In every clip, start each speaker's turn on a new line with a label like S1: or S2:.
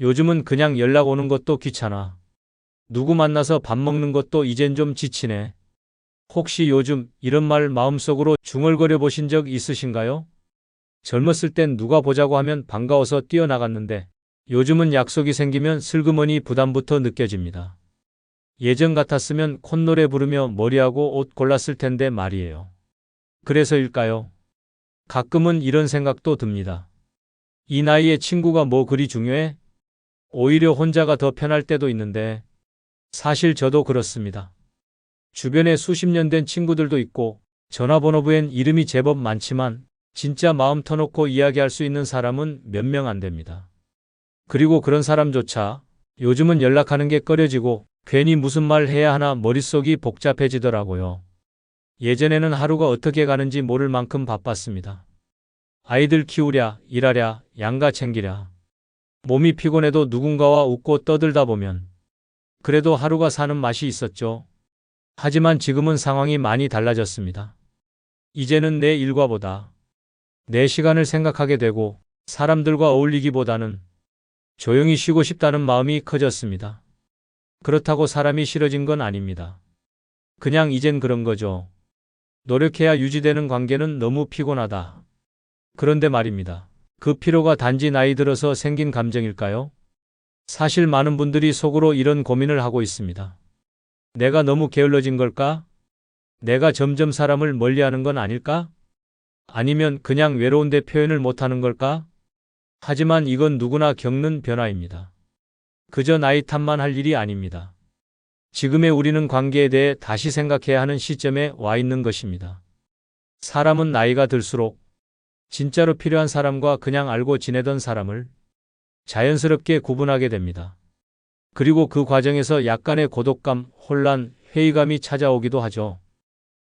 S1: 요즘은 그냥 연락 오는 것도 귀찮아. 누구 만나서 밥 먹는 것도 이젠 좀 지치네. 혹시 요즘 이런 말 마음속으로 중얼거려 보신 적 있으신가요? 젊었을 땐 누가 보자고 하면 반가워서 뛰어나갔는데 요즘은 약속이 생기면 슬그머니 부담부터 느껴집니다. 예전 같았으면 콧노래 부르며 머리하고 옷 골랐을 텐데 말이에요. 그래서일까요? 가끔은 이런 생각도 듭니다. 이 나이에 친구가 뭐 그리 중요해? 오히려 혼자가 더 편할 때도 있는데 사실 저도 그렇습니다. 주변에 수십 년 된 친구들도 있고 전화번호부엔 이름이 제법 많지만 진짜 마음 터놓고 이야기할 수 있는 사람은 몇 명 안 됩니다. 그리고 그런 사람조차 요즘은 연락하는 게 꺼려지고 괜히 무슨 말 해야 하나 머릿속이 복잡해지더라고요. 예전에는 하루가 어떻게 가는지 모를 만큼 바빴습니다. 아이들 키우랴, 일하랴, 양가 챙기랴. 몸이 피곤해도 누군가와 웃고 떠들다 보면 그래도 하루가 사는 맛이 있었죠. 하지만 지금은 상황이 많이 달라졌습니다. 이제는 내 일과보다 내 시간을 생각하게 되고 사람들과 어울리기보다는 조용히 쉬고 싶다는 마음이 커졌습니다. 그렇다고 사람이 싫어진 건 아닙니다. 그냥 이젠 그런 거죠. 노력해야 유지되는 관계는 너무 피곤하다. 그런데 말입니다. 그 피로가 단지 나이 들어서 생긴 감정일까요? 사실 많은 분들이 속으로 이런 고민을 하고 있습니다. 내가 너무 게을러진 걸까? 내가 점점 사람을 멀리하는 건 아닐까? 아니면 그냥 외로운데 표현을 못하는 걸까? 하지만 이건 누구나 겪는 변화입니다. 그저 나이 탓만 할 일이 아닙니다. 지금의 우리는 관계에 대해 다시 생각해야 하는 시점에 와 있는 것입니다. 사람은 나이가 들수록 진짜로 필요한 사람과 그냥 알고 지내던 사람을 자연스럽게 구분하게 됩니다. 그리고 그 과정에서 약간의 고독감, 혼란, 회의감이 찾아오기도 하죠.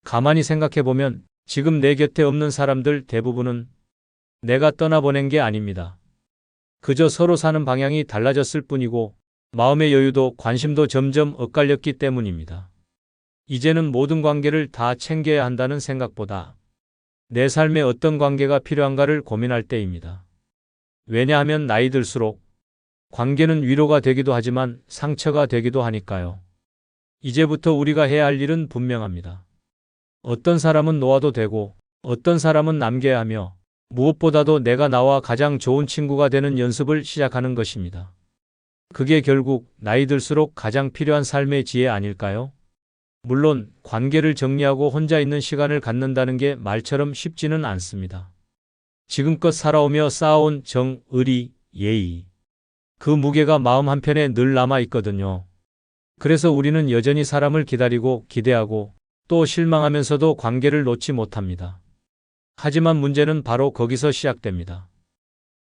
S1: 가만히 생각해 보면 지금 내 곁에 없는 사람들 대부분은 내가 떠나보낸 게 아닙니다. 그저 서로 사는 방향이 달라졌을 뿐이고 마음의 여유도 관심도 점점 엇갈렸기 때문입니다. 이제는 모든 관계를 다 챙겨야 한다는 생각보다 내 삶에 어떤 관계가 필요한가를 고민할 때입니다. 왜냐하면 나이 들수록 관계는 위로가 되기도 하지만 상처가 되기도 하니까요. 이제부터 우리가 해야 할 일은 분명합니다. 어떤 사람은 놓아도 되고 어떤 사람은 남겨야 하며 무엇보다도 내가 나와 가장 좋은 친구가 되는 연습을 시작하는 것입니다. 그게 결국 나이 들수록 가장 필요한 삶의 지혜 아닐까요? 물론 관계를 정리하고 혼자 있는 시간을 갖는다는 게 말처럼 쉽지는 않습니다. 지금껏 살아오며 쌓아온 정, 의리, 예의. 그 무게가 마음 한편에 늘 남아 있거든요. 그래서 우리는 여전히 사람을 기다리고 기대하고 또 실망하면서도 관계를 놓지 못합니다. 하지만 문제는 바로 거기서 시작됩니다.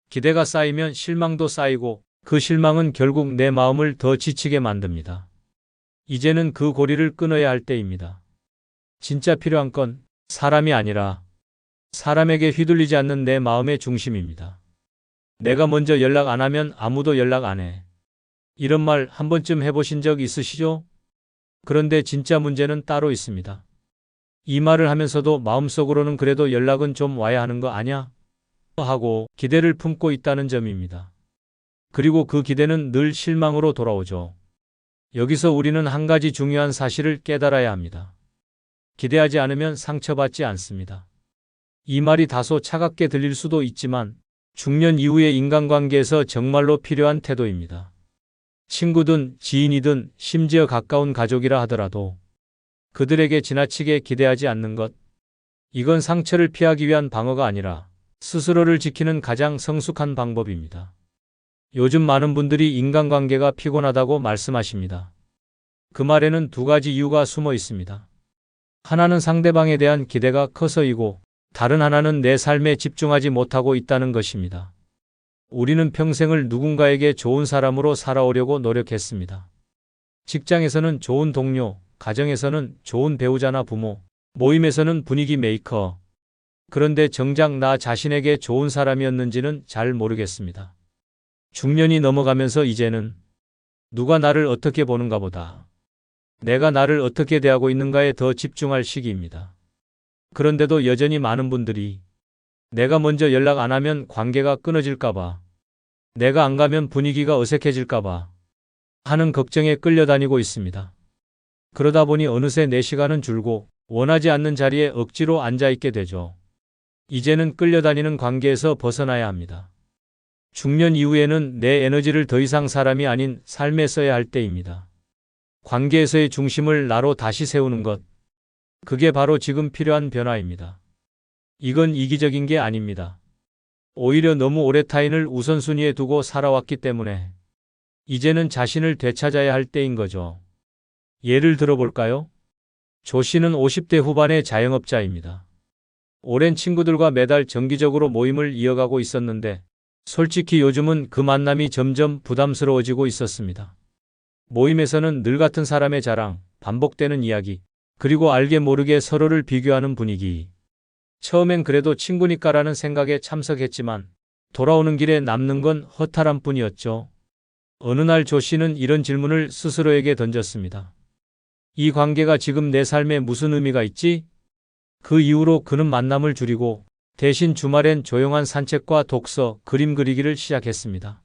S1: 기대가 쌓이면 실망도 쌓이고 그 실망은 결국 내 마음을 더 지치게 만듭니다. 이제는 그 고리를 끊어야 할 때입니다. 진짜 필요한 건 사람이 아니라 사람에게 휘둘리지 않는 내 마음의 중심입니다. 내가 먼저 연락 안 하면 아무도 연락 안 해. 이런 말 한 번쯤 해보신 적 있으시죠? 그런데 진짜 문제는 따로 있습니다. 이 말을 하면서도 마음속으로는 그래도 연락은 좀 와야 하는 거 아냐? 하고 기대를 품고 있다는 점입니다. 그리고 그 기대는 늘 실망으로 돌아오죠. 여기서 우리는 한 가지 중요한 사실을 깨달아야 합니다. 기대하지 않으면 상처받지 않습니다. 이 말이 다소 차갑게 들릴 수도 있지만 중년 이후의 인간관계에서 정말로 필요한 태도입니다. 친구든 지인이든 심지어 가까운 가족이라 하더라도 그들에게 지나치게 기대하지 않는 것. 이건 상처를 피하기 위한 방어가 아니라 스스로를 지키는 가장 성숙한 방법입니다. 요즘 많은 분들이 인간관계가 피곤하다고 말씀하십니다. 그 말에는 두 가지 이유가 숨어 있습니다. 하나는 상대방에 대한 기대가 커서이고 다른 하나는 내 삶에 집중하지 못하고 있다는 것입니다. 우리는 평생을 누군가에게 좋은 사람으로 살아오려고 노력했습니다. 직장에서는 좋은 동료, 가정에서는 좋은 배우자나 부모, 모임에서는 분위기 메이커. 그런데 정작 나 자신에게 좋은 사람이었는지는 잘 모르겠습니다. 중년이 넘어가면서 이제는 누가 나를 어떻게 보는가 보다. 내가 나를 어떻게 대하고 있는가에 더 집중할 시기입니다. 그런데도 여전히 많은 분들이 내가 먼저 연락 안 하면 관계가 끊어질까봐 내가 안 가면 분위기가 어색해질까봐 하는 걱정에 끌려다니고 있습니다. 그러다 보니 어느새 내 시간은 줄고 원하지 않는 자리에 억지로 앉아 있게 되죠. 이제는 끌려다니는 관계에서 벗어나야 합니다. 중년 이후에는 내 에너지를 더 이상 사람이 아닌 삶에 써야 할 때입니다. 관계에서의 중심을 나로 다시 세우는 것. 그게 바로 지금 필요한 변화입니다. 이건 이기적인 게 아닙니다. 오히려 너무 오래 타인을 우선순위에 두고 살아왔기 때문에 이제는 자신을 되찾아야 할 때인 거죠. 예를 들어볼까요? 조 씨는 50대 후반의 자영업자입니다. 오랜 친구들과 매달 정기적으로 모임을 이어가고 있었는데 솔직히 요즘은 그 만남이 점점 부담스러워지고 있었습니다. 모임에서는 늘 같은 사람의 자랑, 반복되는 이야기, 그리고 알게 모르게 서로를 비교하는 분위기. 처음엔 그래도 친구니까라는 생각에 참석했지만 돌아오는 길에 남는 건 허탈한 뿐이었죠. 어느 날 조 씨는 이런 질문을 스스로에게 던졌습니다. 이 관계가 지금 내 삶에 무슨 의미가 있지? 그 이후로 그는 만남을 줄이고 대신 주말엔 조용한 산책과 독서, 그림 그리기를 시작했습니다.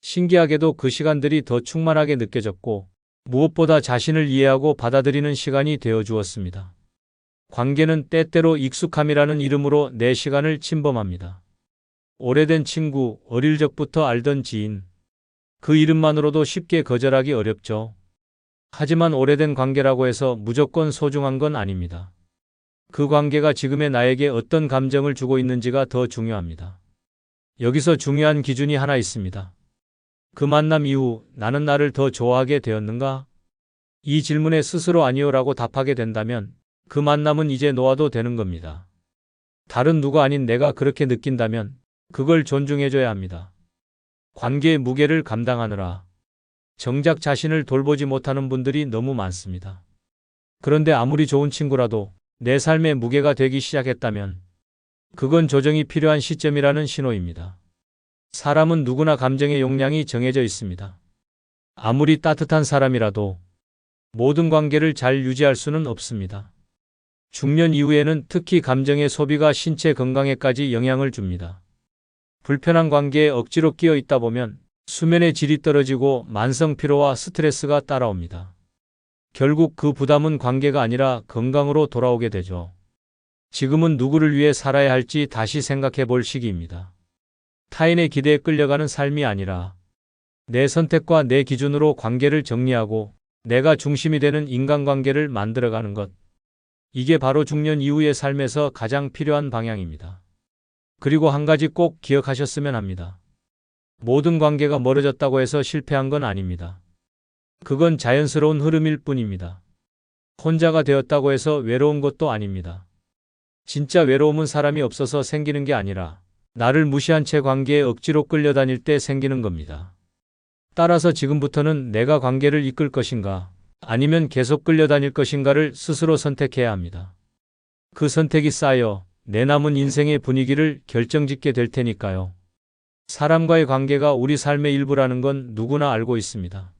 S1: 신기하게도 그 시간들이 더 충만하게 느껴졌고 무엇보다 자신을 이해하고 받아들이는 시간이 되어 주었습니다. 관계는 때때로 익숙함이라는 이름으로 내 시간을 침범합니다. 오래된 친구, 어릴 적부터 알던 지인. 그 이름만으로도 쉽게 거절하기 어렵죠. 하지만 오래된 관계라고 해서 무조건 소중한 건 아닙니다. 그 관계가 지금의 나에게 어떤 감정을 주고 있는지가 더 중요합니다. 여기서 중요한 기준이 하나 있습니다. 그 만남 이후 나는 나를 더 좋아하게 되었는가? 이 질문에 스스로 아니요라고 답하게 된다면 그 만남은 이제 놓아도 되는 겁니다. 다른 누가 아닌 내가 그렇게 느낀다면 그걸 존중해줘야 합니다. 관계의 무게를 감당하느라 정작 자신을 돌보지 못하는 분들이 너무 많습니다. 그런데 아무리 좋은 친구라도 내 삶의 무게가 되기 시작했다면 그건 조정이 필요한 시점이라는 신호입니다. 사람은 누구나 감정의 용량이 정해져 있습니다. 아무리 따뜻한 사람이라도 모든 관계를 잘 유지할 수는 없습니다. 중년 이후에는 특히 감정의 소비가 신체 건강에까지 영향을 줍니다. 불편한 관계에 억지로 끼어 있다 보면 수면의 질이 떨어지고 만성 피로와 스트레스가 따라옵니다. 결국 그 부담은 관계가 아니라 건강으로 돌아오게 되죠. 지금은 누구를 위해 살아야 할지 다시 생각해 볼 시기입니다. 타인의 기대에 끌려가는 삶이 아니라 내 선택과 내 기준으로 관계를 정리하고 내가 중심이 되는 인간관계를 만들어가는 것. 이게 바로 중년 이후의 삶에서 가장 필요한 방향입니다. 그리고 한 가지 꼭 기억하셨으면 합니다. 모든 관계가 멀어졌다고 해서 실패한 건 아닙니다. 그건 자연스러운 흐름일 뿐입니다. 혼자가 되었다고 해서 외로운 것도 아닙니다. 진짜 외로움은 사람이 없어서 생기는 게 아니라 나를 무시한 채 관계에 억지로 끌려다닐 때 생기는 겁니다. 따라서 지금부터는 내가 관계를 이끌 것인가 아니면 계속 끌려다닐 것인가를 스스로 선택해야 합니다. 그 선택이 쌓여 내 남은 인생의 분위기를 결정짓게 될 테니까요. 사람과의 관계가 우리 삶의 일부라는 건 누구나 알고 있습니다.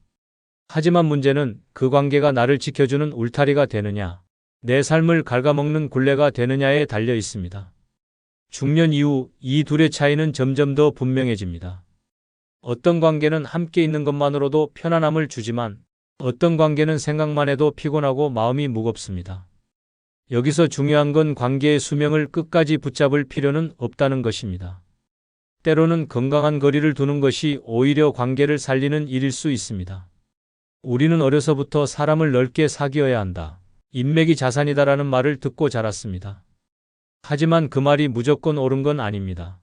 S1: 하지만 문제는 그 관계가 나를 지켜주는 울타리가 되느냐, 내 삶을 갉아먹는 굴레가 되느냐에 달려 있습니다. 중년 이후 이 둘의 차이는 점점 더 분명해집니다. 어떤 관계는 함께 있는 것만으로도 편안함을 주지만 어떤 관계는 생각만 해도 피곤하고 마음이 무겁습니다. 여기서 중요한 건 관계의 수명을 끝까지 붙잡을 필요는 없다는 것입니다. 때로는 건강한 거리를 두는 것이 오히려 관계를 살리는 일일 수 있습니다. 우리는 어려서부터 사람을 넓게 사귀어야 한다. 인맥이 자산이다라는 말을 듣고 자랐습니다. 하지만 그 말이 무조건 옳은 건 아닙니다.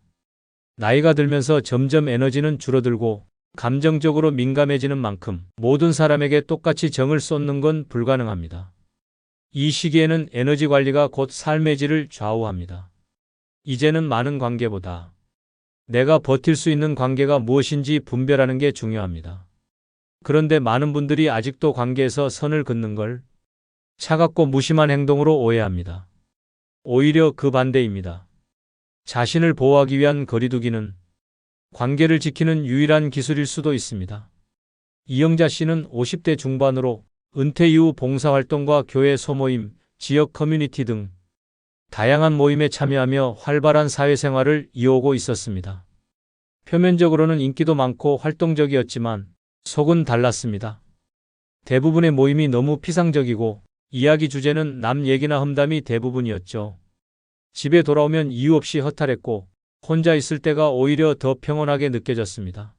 S1: 나이가 들면서 점점 에너지는 줄어들고 감정적으로 민감해지는 만큼 모든 사람에게 똑같이 정을 쏟는 건 불가능합니다. 이 시기에는 에너지 관리가 곧 삶의 질을 좌우합니다. 이제는 많은 관계보다 내가 버틸 수 있는 관계가 무엇인지 분별하는 게 중요합니다. 그런데 많은 분들이 아직도 관계에서 선을 긋는 걸 차갑고 무심한 행동으로 오해합니다. 오히려 그 반대입니다. 자신을 보호하기 위한 거리두기는 관계를 지키는 유일한 기술일 수도 있습니다. 이영자 씨는 50대 중반으로 은퇴 이후 봉사활동과 교회 소모임, 지역 커뮤니티 등 다양한 모임에 참여하며 활발한 사회생활을 이어오고 있었습니다. 표면적으로는 인기도 많고 활동적이었지만 속은 달랐습니다. 대부분의 모임이 너무 피상적이고 이야기 주제는 남 얘기나 험담이 대부분이었죠. 집에 돌아오면 이유 없이 허탈했고 혼자 있을 때가 오히려 더 평온하게 느껴졌습니다.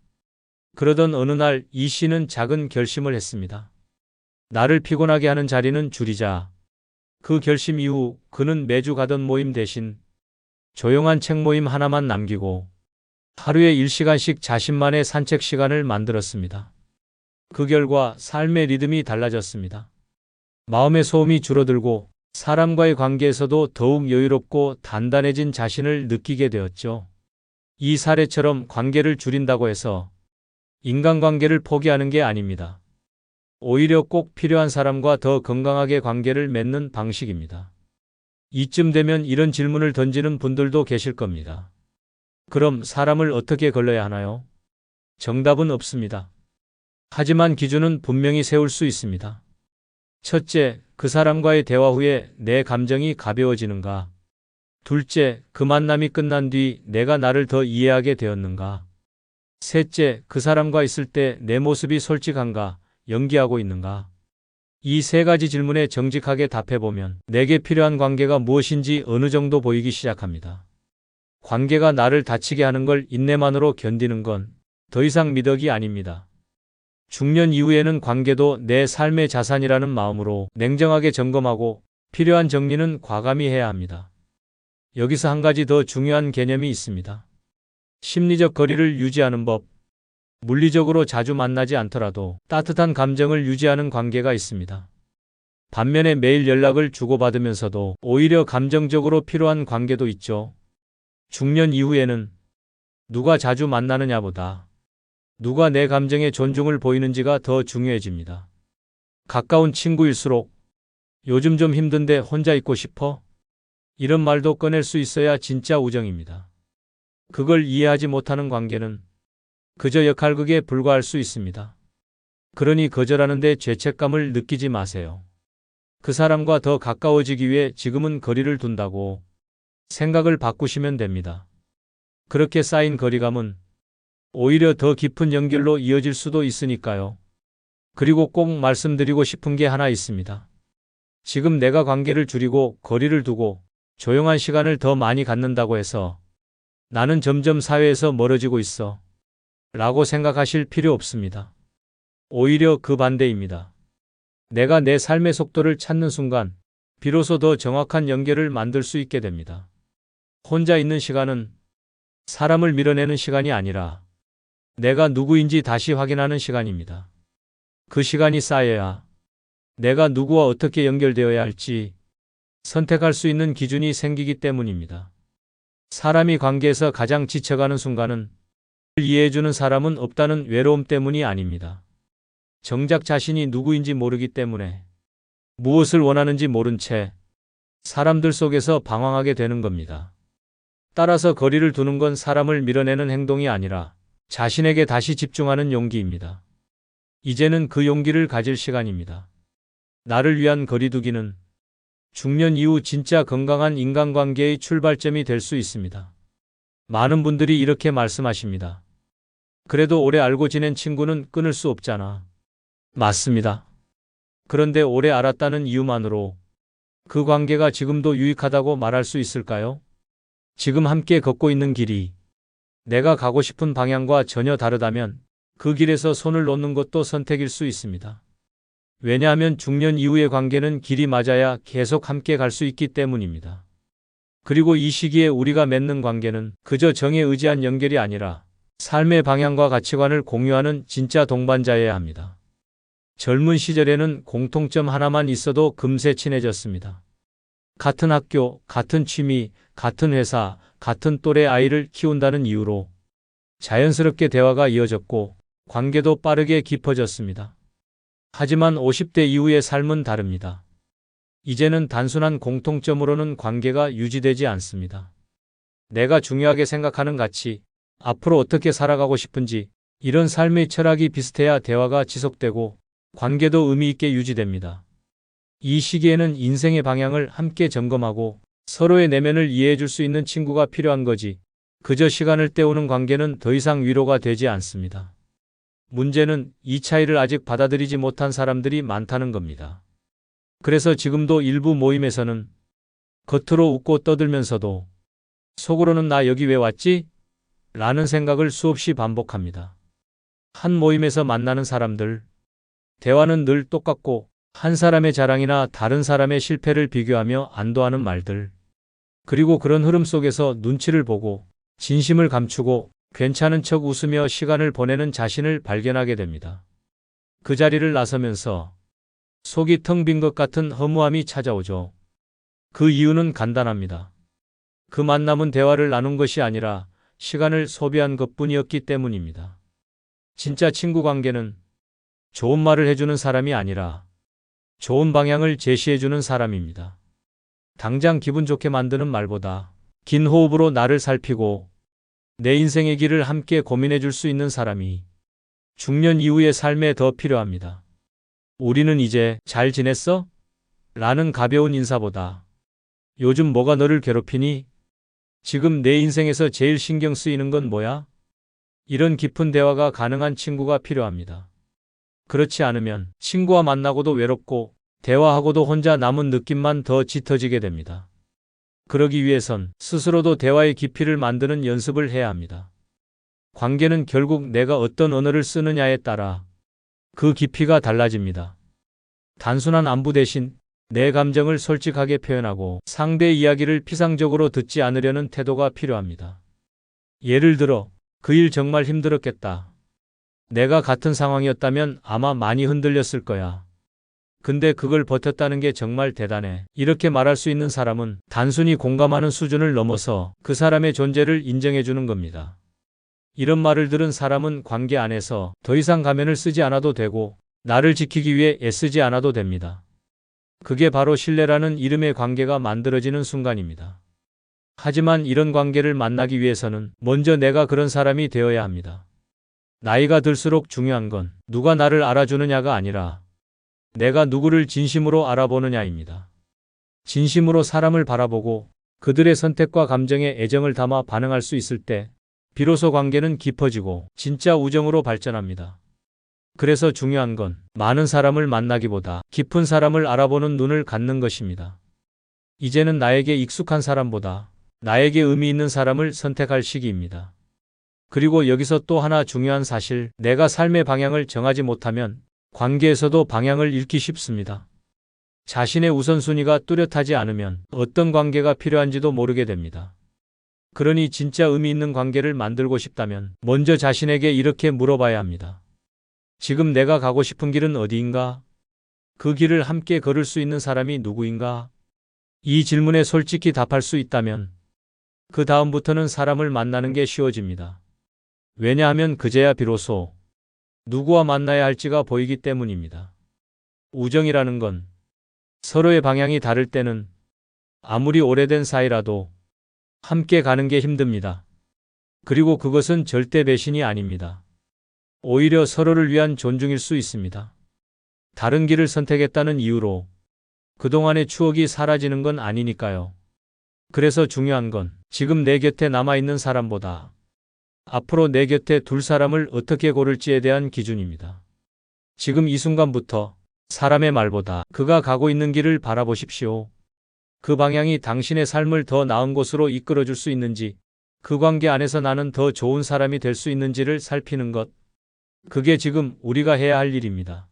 S1: 그러던 어느 날 이 씨는 작은 결심을 했습니다. 나를 피곤하게 하는 자리는 줄이자. 그 결심 이후 그는 매주 가던 모임 대신 조용한 책 모임 하나만 남기고 하루에 1시간씩 자신만의 산책 시간을 만들었습니다. 그 결과 삶의 리듬이 달라졌습니다. 마음의 소음이 줄어들고 사람과의 관계에서도 더욱 여유롭고 단단해진 자신을 느끼게 되었죠. 이 사례처럼 관계를 줄인다고 해서 인간관계를 포기하는 게 아닙니다. 오히려 꼭 필요한 사람과 더 건강하게 관계를 맺는 방식입니다. 이쯤 되면 이런 질문을 던지는 분들도 계실 겁니다. 그럼 사람을 어떻게 걸러야 하나요? 정답은 없습니다. 하지만 기준은 분명히 세울 수 있습니다. 첫째, 그 사람과의 대화 후에 내 감정이 가벼워지는가? 둘째, 그 만남이 끝난 뒤 내가 나를 더 이해하게 되었는가? 셋째, 그 사람과 있을 때 내 모습이 솔직한가, 연기하고 있는가? 이 세 가지 질문에 정직하게 답해보면 내게 필요한 관계가 무엇인지 어느 정도 보이기 시작합니다. 관계가 나를 다치게 하는 걸 인내만으로 견디는 건 더 이상 미덕이 아닙니다. 중년 이후에는 관계도 내 삶의 자산이라는 마음으로 냉정하게 점검하고 필요한 정리는 과감히 해야 합니다. 여기서 한 가지 더 중요한 개념이 있습니다. 심리적 거리를 유지하는 법. 물리적으로 자주 만나지 않더라도 따뜻한 감정을 유지하는 관계가 있습니다. 반면에 매일 연락을 주고받으면서도 오히려 감정적으로 필요한 관계도 있죠. 중년 이후에는 누가 자주 만나느냐보다 누가 내 감정에 존중을 보이는지가 더 중요해집니다. 가까운 친구일수록 요즘 좀 힘든데 혼자 있고 싶어? 이런 말도 꺼낼 수 있어야 진짜 우정입니다. 그걸 이해하지 못하는 관계는 그저 역할극에 불과할 수 있습니다. 그러니 거절하는데 죄책감을 느끼지 마세요. 그 사람과 더 가까워지기 위해 지금은 거리를 둔다고 생각을 바꾸시면 됩니다. 그렇게 쌓인 거리감은 오히려 더 깊은 연결로 이어질 수도 있으니까요. 그리고 꼭 말씀드리고 싶은 게 하나 있습니다. 지금 내가 관계를 줄이고 거리를 두고 조용한 시간을 더 많이 갖는다고 해서 나는 점점 사회에서 멀어지고 있어. 라고 생각하실 필요 없습니다. 오히려 그 반대입니다. 내가 내 삶의 속도를 찾는 순간 비로소 더 정확한 연결을 만들 수 있게 됩니다. 혼자 있는 시간은 사람을 밀어내는 시간이 아니라 내가 누구인지 다시 확인하는 시간입니다. 그 시간이 쌓여야 내가 누구와 어떻게 연결되어야 할지 선택할 수 있는 기준이 생기기 때문입니다. 사람이 관계에서 가장 지쳐가는 순간은 이해해주는 사람은 없다는 외로움 때문이 아닙니다. 정작 자신이 누구인지 모르기 때문에 무엇을 원하는지 모른 채 사람들 속에서 방황하게 되는 겁니다. 따라서 거리를 두는 건 사람을 밀어내는 행동이 아니라 자신에게 다시 집중하는 용기입니다. 이제는 그 용기를 가질 시간입니다. 나를 위한 거리두기는 중년 이후 진짜 건강한 인간관계의 출발점이 될 수 있습니다. 많은 분들이 이렇게 말씀하십니다. 그래도 오래 알고 지낸 친구는 끊을 수 없잖아. 맞습니다. 그런데 오래 알았다는 이유만으로 그 관계가 지금도 유익하다고 말할 수 있을까요? 지금 함께 걷고 있는 길이 내가 가고 싶은 방향과 전혀 다르다면 그 길에서 손을 놓는 것도 선택일 수 있습니다. 왜냐하면 중년 이후의 관계는 길이 맞아야 계속 함께 갈 수 있기 때문입니다. 그리고 이 시기에 우리가 맺는 관계는 그저 정에 의지한 연결이 아니라 삶의 방향과 가치관을 공유하는 진짜 동반자여야 합니다. 젊은 시절에는 공통점 하나만 있어도 금세 친해졌습니다. 같은 학교, 같은 취미, 같은 회사, 같은 또래 아이를 키운다는 이유로 자연스럽게 대화가 이어졌고 관계도 빠르게 깊어졌습니다. 하지만 50대 이후의 삶은 다릅니다. 이제는 단순한 공통점으로는 관계가 유지되지 않습니다. 내가 중요하게 생각하는 가치, 앞으로 어떻게 살아가고 싶은지 이런 삶의 철학이 비슷해야 대화가 지속되고 관계도 의미 있게 유지됩니다. 이 시기에는 인생의 방향을 함께 점검하고 서로의 내면을 이해해 줄 수 있는 친구가 필요한 거지 그저 시간을 때우는 관계는 더 이상 위로가 되지 않습니다. 문제는 이 차이를 아직 받아들이지 못한 사람들이 많다는 겁니다. 그래서 지금도 일부 모임에서는 겉으로 웃고 떠들면서도 속으로는 나 여기 왜 왔지? 라는 생각을 수없이 반복합니다. 한 모임에서 만나는 사람들, 대화는 늘 똑같고 한 사람의 자랑이나 다른 사람의 실패를 비교하며 안도하는 말들. 그리고 그런 흐름 속에서 눈치를 보고 진심을 감추고 괜찮은 척 웃으며 시간을 보내는 자신을 발견하게 됩니다. 그 자리를 나서면서 속이 텅 빈 것 같은 허무함이 찾아오죠. 그 이유는 간단합니다. 그 만남은 대화를 나눈 것이 아니라 시간을 소비한 것 뿐이었기 때문입니다. 진짜 친구 관계는 좋은 말을 해주는 사람이 아니라 좋은 방향을 제시해주는 사람입니다. 당장 기분 좋게 만드는 말보다 긴 호흡으로 나를 살피고 내 인생의 길을 함께 고민해 줄 수 있는 사람이 중년 이후의 삶에 더 필요합니다. 우리는 이제 잘 지냈어? 라는 가벼운 인사보다 요즘 뭐가 너를 괴롭히니? 지금 내 인생에서 제일 신경 쓰이는 건 뭐야? 이런 깊은 대화가 가능한 친구가 필요합니다. 그렇지 않으면 친구와 만나고도 외롭고 대화하고도 혼자 남은 느낌만 더 짙어지게 됩니다. 그러기 위해선 스스로도 대화의 깊이를 만드는 연습을 해야 합니다. 관계는 결국 내가 어떤 언어를 쓰느냐에 따라 그 깊이가 달라집니다. 단순한 안부 대신 내 감정을 솔직하게 표현하고 상대의 이야기를 피상적으로 듣지 않으려는 태도가 필요합니다. 예를 들어, 그 일 정말 힘들었겠다. 내가 같은 상황이었다면 아마 많이 흔들렸을 거야. 근데 그걸 버텼다는 게 정말 대단해. 이렇게 말할 수 있는 사람은 단순히 공감하는 수준을 넘어서 그 사람의 존재를 인정해 주는 겁니다. 이런 말을 들은 사람은 관계 안에서 더 이상 가면을 쓰지 않아도 되고 나를 지키기 위해 애쓰지 않아도 됩니다. 그게 바로 신뢰라는 이름의 관계가 만들어지는 순간입니다. 하지만 이런 관계를 만나기 위해서는 먼저 내가 그런 사람이 되어야 합니다. 나이가 들수록 중요한 건 누가 나를 알아주느냐가 아니라 내가 누구를 진심으로 알아보느냐입니다. 진심으로 사람을 바라보고 그들의 선택과 감정에 애정을 담아 반응할 수 있을 때 비로소 관계는 깊어지고 진짜 우정으로 발전합니다. 그래서 중요한 건 많은 사람을 만나기보다 깊은 사람을 알아보는 눈을 갖는 것입니다. 이제는 나에게 익숙한 사람보다 나에게 의미 있는 사람을 선택할 시기입니다. 그리고 여기서 또 하나 중요한 사실, 내가 삶의 방향을 정하지 못하면 관계에서도 방향을 잃기 쉽습니다. 자신의 우선순위가 뚜렷하지 않으면 어떤 관계가 필요한지도 모르게 됩니다. 그러니 진짜 의미 있는 관계를 만들고 싶다면 먼저 자신에게 이렇게 물어봐야 합니다. 지금 내가 가고 싶은 길은 어디인가? 그 길을 함께 걸을 수 있는 사람이 누구인가? 이 질문에 솔직히 답할 수 있다면 그 다음부터는 사람을 만나는 게 쉬워집니다. 왜냐하면 그제야 비로소 누구와 만나야 할지가 보이기 때문입니다. 우정이라는 건 서로의 방향이 다를 때는 아무리 오래된 사이라도 함께 가는 게 힘듭니다. 그리고 그것은 절대 배신이 아닙니다. 오히려 서로를 위한 존중일 수 있습니다. 다른 길을 선택했다는 이유로 그동안의 추억이 사라지는 건 아니니까요. 그래서 중요한 건 지금 내 곁에 남아있는 사람보다 앞으로 내 곁에 둘 사람을 어떻게 고를지에 대한 기준입니다. 지금 이 순간부터 사람의 말보다 그가 가고 있는 길을 바라보십시오. 그 방향이 당신의 삶을 더 나은 곳으로 이끌어 줄 수 있는지, 그 관계 안에서 나는 더 좋은 사람이 될 수 있는지를 살피는 것. 그게 지금 우리가 해야 할 일입니다.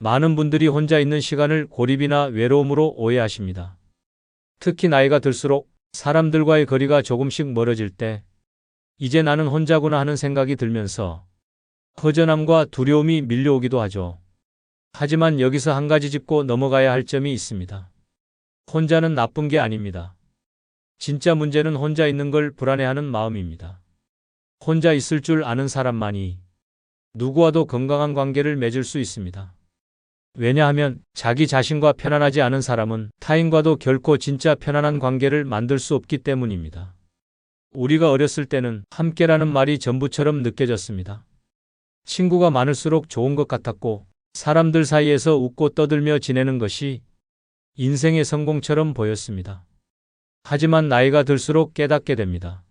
S1: 많은 분들이 혼자 있는 시간을 고립이나 외로움으로 오해하십니다. 특히 나이가 들수록 사람들과의 거리가 조금씩 멀어질 때 이제 나는 혼자구나 하는 생각이 들면서 허전함과 두려움이 밀려오기도 하죠. 하지만 여기서 한 가지 짚고 넘어가야 할 점이 있습니다. 혼자는 나쁜 게 아닙니다. 진짜 문제는 혼자 있는 걸 불안해하는 마음입니다. 혼자 있을 줄 아는 사람만이 누구와도 건강한 관계를 맺을 수 있습니다. 왜냐하면 자기 자신과 편안하지 않은 사람은 타인과도 결코 진짜 편안한 관계를 만들 수 없기 때문입니다. 우리가 어렸을 때는 함께라는 말이 전부처럼 느껴졌습니다. 친구가 많을수록 좋은 것 같았고 사람들 사이에서 웃고 떠들며 지내는 것이 인생의 성공처럼 보였습니다. 하지만 나이가 들수록 깨닫게 됩니다.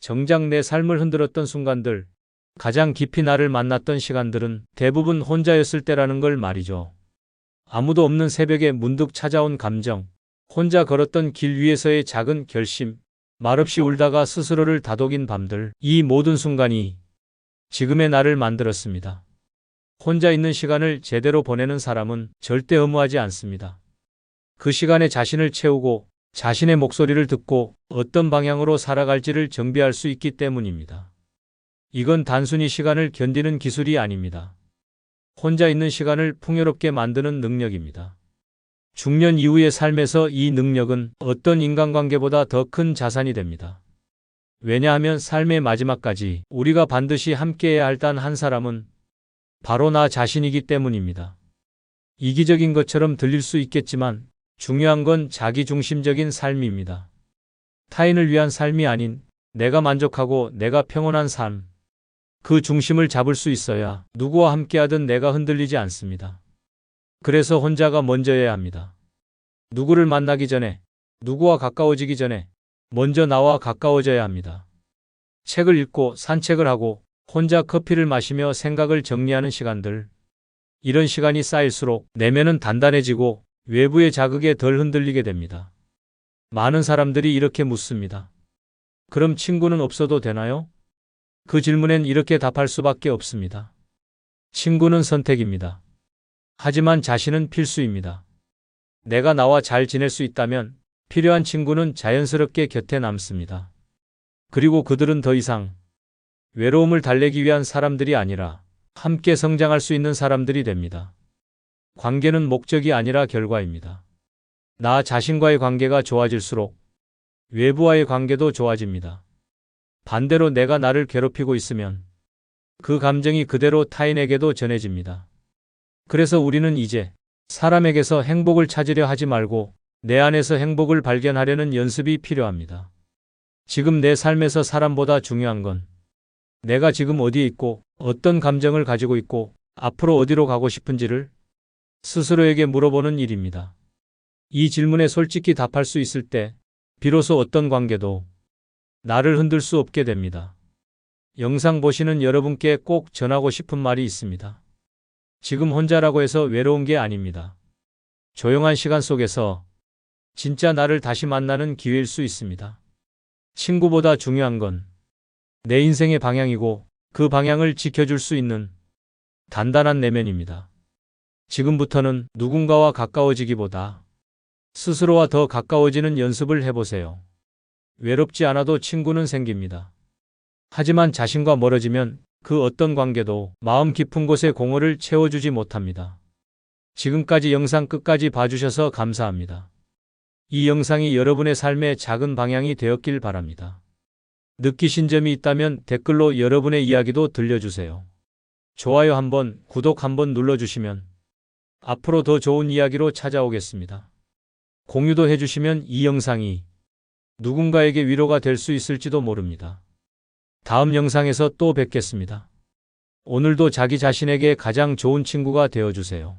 S1: 정작 내 삶을 흔들었던 순간들, 가장 깊이 나를 만났던 시간들은 대부분 혼자였을 때라는 걸 말이죠. 아무도 없는 새벽에 문득 찾아온 감정, 혼자 걸었던 길 위에서의 작은 결심, 말없이 울다가 스스로를 다독인 밤들, 이 모든 순간이 지금의 나를 만들었습니다. 혼자 있는 시간을 제대로 보내는 사람은 절대 허무하지 않습니다. 그 시간에 자신을 채우고 자신의 목소리를 듣고 어떤 방향으로 살아갈지를 정비할 수 있기 때문입니다. 이건 단순히 시간을 견디는 기술이 아닙니다. 혼자 있는 시간을 풍요롭게 만드는 능력입니다. 중년 이후의 삶에서 이 능력은 어떤 인간관계보다 더 큰 자산이 됩니다. 왜냐하면 삶의 마지막까지 우리가 반드시 함께해야 할 단 한 사람은 바로 나 자신이기 때문입니다. 이기적인 것처럼 들릴 수 있겠지만 중요한 건 자기중심적인 삶입니다. 타인을 위한 삶이 아닌 내가 만족하고 내가 평온한 삶. 그 중심을 잡을 수 있어야 누구와 함께하든 내가 흔들리지 않습니다. 그래서 혼자가 먼저여야 합니다. 누구를 만나기 전에, 누구와 가까워지기 전에 먼저 나와 가까워져야 합니다. 책을 읽고 산책을 하고 혼자 커피를 마시며 생각을 정리하는 시간들. 이런 시간이 쌓일수록 내면은 단단해지고 외부의 자극에 덜 흔들리게 됩니다. 많은 사람들이 이렇게 묻습니다. 그럼 친구는 없어도 되나요? 그 질문엔 이렇게 답할 수밖에 없습니다. 친구는 선택입니다. 하지만 자신은 필수입니다. 내가 나와 잘 지낼 수 있다면 필요한 친구는 자연스럽게 곁에 남습니다. 그리고 그들은 더 이상 외로움을 달래기 위한 사람들이 아니라 함께 성장할 수 있는 사람들이 됩니다. 관계는 목적이 아니라 결과입니다. 나 자신과의 관계가 좋아질수록 외부와의 관계도 좋아집니다. 반대로 내가 나를 괴롭히고 있으면 그 감정이 그대로 타인에게도 전해집니다. 그래서 우리는 이제 사람에게서 행복을 찾으려 하지 말고 내 안에서 행복을 발견하려는 연습이 필요합니다. 지금 내 삶에서 사람보다 중요한 건 내가 지금 어디에 있고 어떤 감정을 가지고 있고 앞으로 어디로 가고 싶은지를 스스로에게 물어보는 일입니다. 이 질문에 솔직히 답할 수 있을 때 비로소 어떤 관계도 나를 흔들 수 없게 됩니다. 영상 보시는 여러분께 꼭 전하고 싶은 말이 있습니다. 지금 혼자라고 해서 외로운 게 아닙니다. 조용한 시간 속에서 진짜 나를 다시 만나는 기회일 수 있습니다. 친구보다 중요한 건 내 인생의 방향이고 그 방향을 지켜줄 수 있는 단단한 내면입니다. 지금부터는 누군가와 가까워지기보다 스스로와 더 가까워지는 연습을 해보세요. 외롭지 않아도 친구는 생깁니다. 하지만 자신과 멀어지면 그 어떤 관계도 마음 깊은 곳에 공허를 채워주지 못합니다. 지금까지 영상 끝까지 봐주셔서 감사합니다. 이 영상이 여러분의 삶의 작은 방향이 되었길 바랍니다. 느끼신 점이 있다면 댓글로 여러분의 이야기도 들려주세요. 좋아요 한번, 구독 한번 눌러주시면 앞으로 더 좋은 이야기로 찾아오겠습니다. 공유도 해주시면 이 영상이 누군가에게 위로가 될 수 있을지도 모릅니다. 다음 영상에서 또 뵙겠습니다. 오늘도 자기 자신에게 가장 좋은 친구가 되어주세요.